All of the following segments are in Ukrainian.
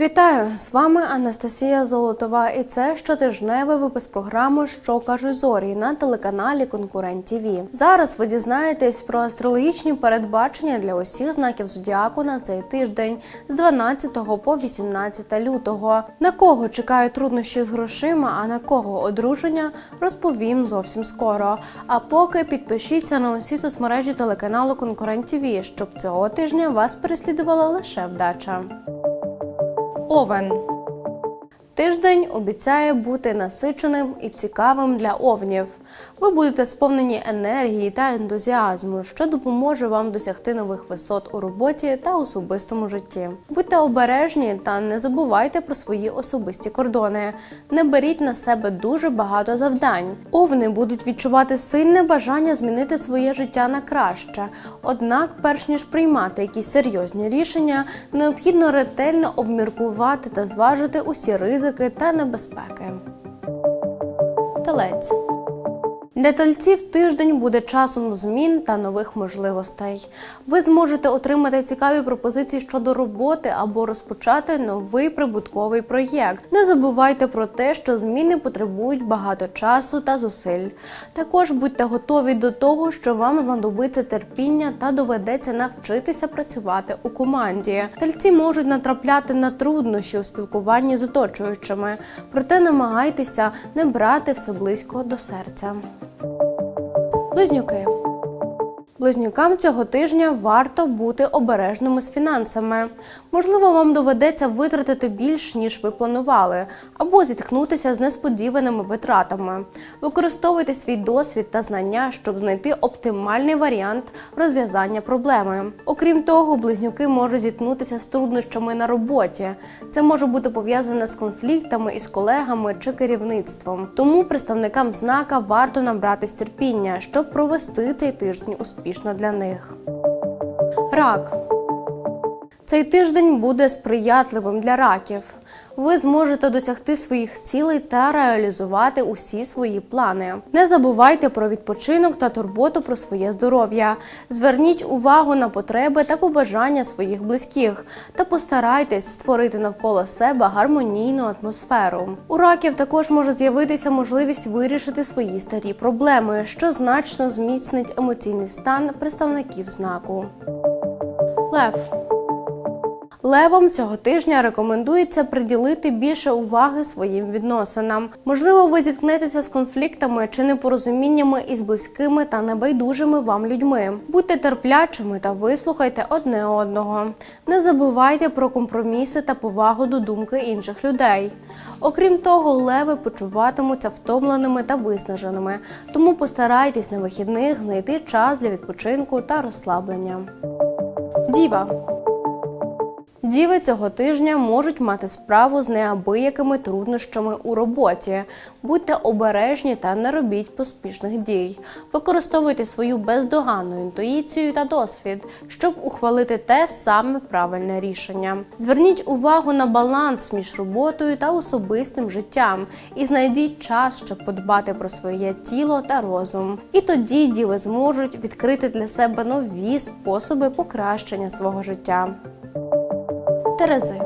Вітаю з вами Анастасія Золотова, і це щотижневий випуск програми Що кажуть зорі на телеканалі Конкурент ТІВІ. Зараз ви дізнаєтесь про астрологічні передбачення для усіх знаків зодіаку на цей тиждень з 12 по 18 лютого. На кого чекають труднощі з грошима, а на кого одруження, розповім зовсім скоро. А поки підпишіться на усі соцмережі телеканалу Конкурент ТІВІ, щоб цього тижня вас переслідувала лише вдача. Овен. Тиждень обіцяє бути насиченим і цікавим для овнів. Ви будете сповнені енергії та ентузіазму, що допоможе вам досягти нових висот у роботі та особистому житті. Будьте обережні та не забувайте про свої особисті кордони. Не беріть на себе дуже багато завдань. Овни будуть відчувати сильне бажання змінити своє життя на краще. Однак, перш ніж приймати якісь серйозні рішення, необхідно ретельно обміркувати та зважити усі ризики та небезпеки. Телець. Для тельців тиждень буде часом змін та нових можливостей. Ви зможете отримати цікаві пропозиції щодо роботи або розпочати новий прибутковий проєкт. Не забувайте про те, що зміни потребують багато часу та зусиль. Також будьте готові до того, що вам знадобиться терпіння та доведеться навчитися працювати у команді. Тельці можуть натрапляти на труднощі у спілкуванні з оточуючими, проте намагайтеся не брати все близько до серця. Близнюки. Близнюкам цього тижня варто бути обережними з фінансами. Можливо, вам доведеться витратити більш ніж ви планували, або зіткнутися з несподіваними витратами. Використовуйте свій досвід та знання, щоб знайти оптимальний варіант розв'язання проблеми. Окрім того, близнюки можуть зіткнутися з труднощами на роботі. Це може бути пов'язане з конфліктами із колегами чи керівництвом. Тому представникам знака варто набратись терпіння, щоб провести цей тиждень успішно для них. Рак. Цей тиждень буде сприятливим для раків. Ви зможете досягти своїх цілей та реалізувати усі свої плани. Не забувайте про відпочинок та турботу про своє здоров'я. Зверніть увагу на потреби та побажання своїх близьких та постарайтесь створити навколо себе гармонійну атмосферу. У раків також може з'явитися можливість вирішити свої старі проблеми, що значно зміцнить емоційний стан представників знаку. Лев. Левам цього тижня рекомендується приділити більше уваги своїм відносинам. Можливо, ви зіткнетеся з конфліктами чи непорозуміннями із близькими та небайдужими вам людьми. Будьте терплячими та вислухайте одне одного. Не забувайте про компроміси та повагу до думки інших людей. Окрім того, леви почуватимуться втомленими та виснаженими, тому постарайтесь на вихідних знайти час для відпочинку та розслаблення. Діва. Діви цього тижня можуть мати справу з неабиякими труднощами у роботі. Будьте обережні та не робіть поспішних дій. Використовуйте свою бездоганну інтуїцію та досвід, щоб ухвалити те саме правильне рішення. Зверніть увагу на баланс між роботою та особистим життям і знайдіть час, щоб подбати про своє тіло та розум. І тоді діви зможуть відкрити для себе нові способи покращення свого життя. Терези.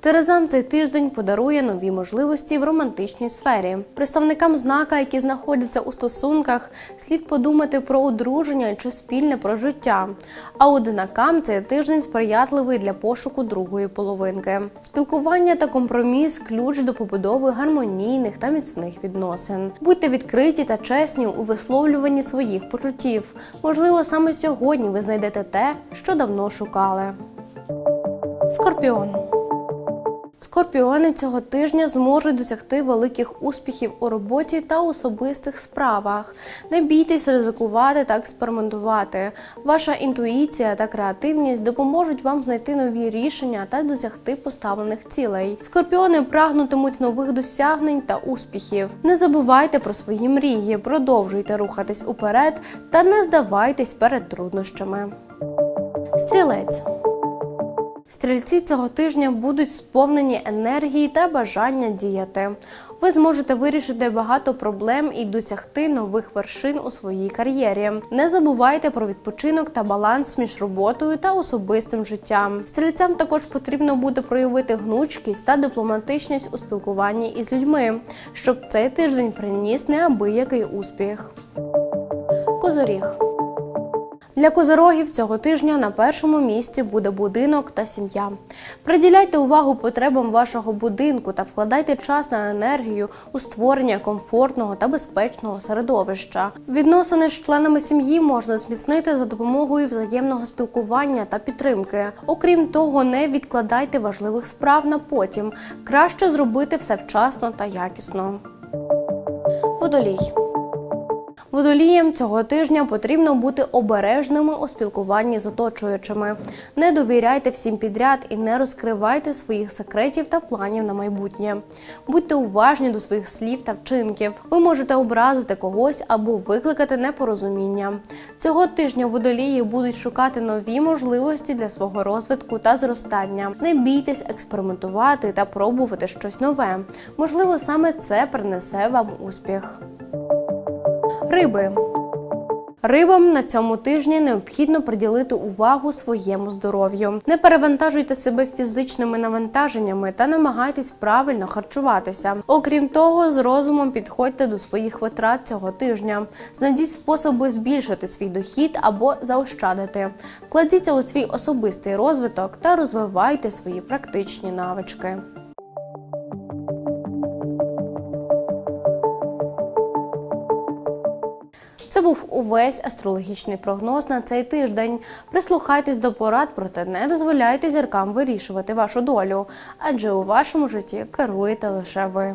Терезам цей тиждень подарує нові можливості в романтичній сфері. Представникам знака, які знаходяться у стосунках, слід подумати про одруження чи спільне прожиття. А одинакам цей тиждень сприятливий для пошуку другої половинки. Спілкування та компроміс ключ до побудови гармонійних та міцних відносин. Будьте відкриті та чесні у висловлюванні своїх почуттів. Можливо, саме сьогодні ви знайдете те, що давно шукали. Скорпіон. Скорпіони цього тижня зможуть досягти великих успіхів у роботі та особистих справах. Не бійтесь ризикувати та експериментувати. Ваша інтуїція та креативність допоможуть вам знайти нові рішення та досягти поставлених цілей. Скорпіони прагнутимуть нових досягнень та успіхів. Не забувайте про свої мрії, продовжуйте рухатись уперед та не здавайтесь перед труднощами. Стрілець. Стрільці цього тижня будуть сповнені енергії та бажання діяти. ви зможете вирішити багато проблем і досягти нових вершин у своїй кар'єрі. Не забувайте про відпочинок та баланс між роботою та особистим життям. Стрільцям також потрібно буде проявити гнучкість та дипломатичність у спілкуванні із людьми, щоб цей тиждень приніс неабиякий успіх. Козоріг. Для козорогів цього тижня на першому місці буде будинок та сім'я. Приділяйте увагу потребам вашого будинку та вкладайте час на енергію у створення комфортного та безпечного середовища. Відносини з членами сім'ї можна зміцнити за допомогою взаємного спілкування та підтримки. Окрім того, не відкладайте важливих справ на потім. Краще зробити все вчасно та якісно. Водолій. Водоліям цього тижня потрібно бути обережними у спілкуванні з оточуючими. Не довіряйте всім підряд і не розкривайте своїх секретів та планів на майбутнє. Будьте уважні до своїх слів та вчинків. Ви можете образити когось або викликати непорозуміння. Цього тижня водолії будуть шукати нові можливості для свого розвитку та зростання. Не бійтесь експериментувати та пробувати щось нове. Можливо, саме це принесе вам успіх. Риби. Рибам на цьому тижні необхідно приділити увагу своєму здоров'ю. Не перевантажуйте себе фізичними навантаженнями та намагайтесь правильно харчуватися. Окрім того, з розумом підходьте до своїх витрат цього тижня. Знайдіть способи збільшити свій дохід або заощадити. Вкладіться у свій особистий розвиток та розвивайте свої практичні навички. Був увесь астрологічний прогноз на цей тиждень. Прислухайтесь до порад, проте не дозволяйте зіркам вирішувати вашу долю, адже у вашому житті керуєте лише ви.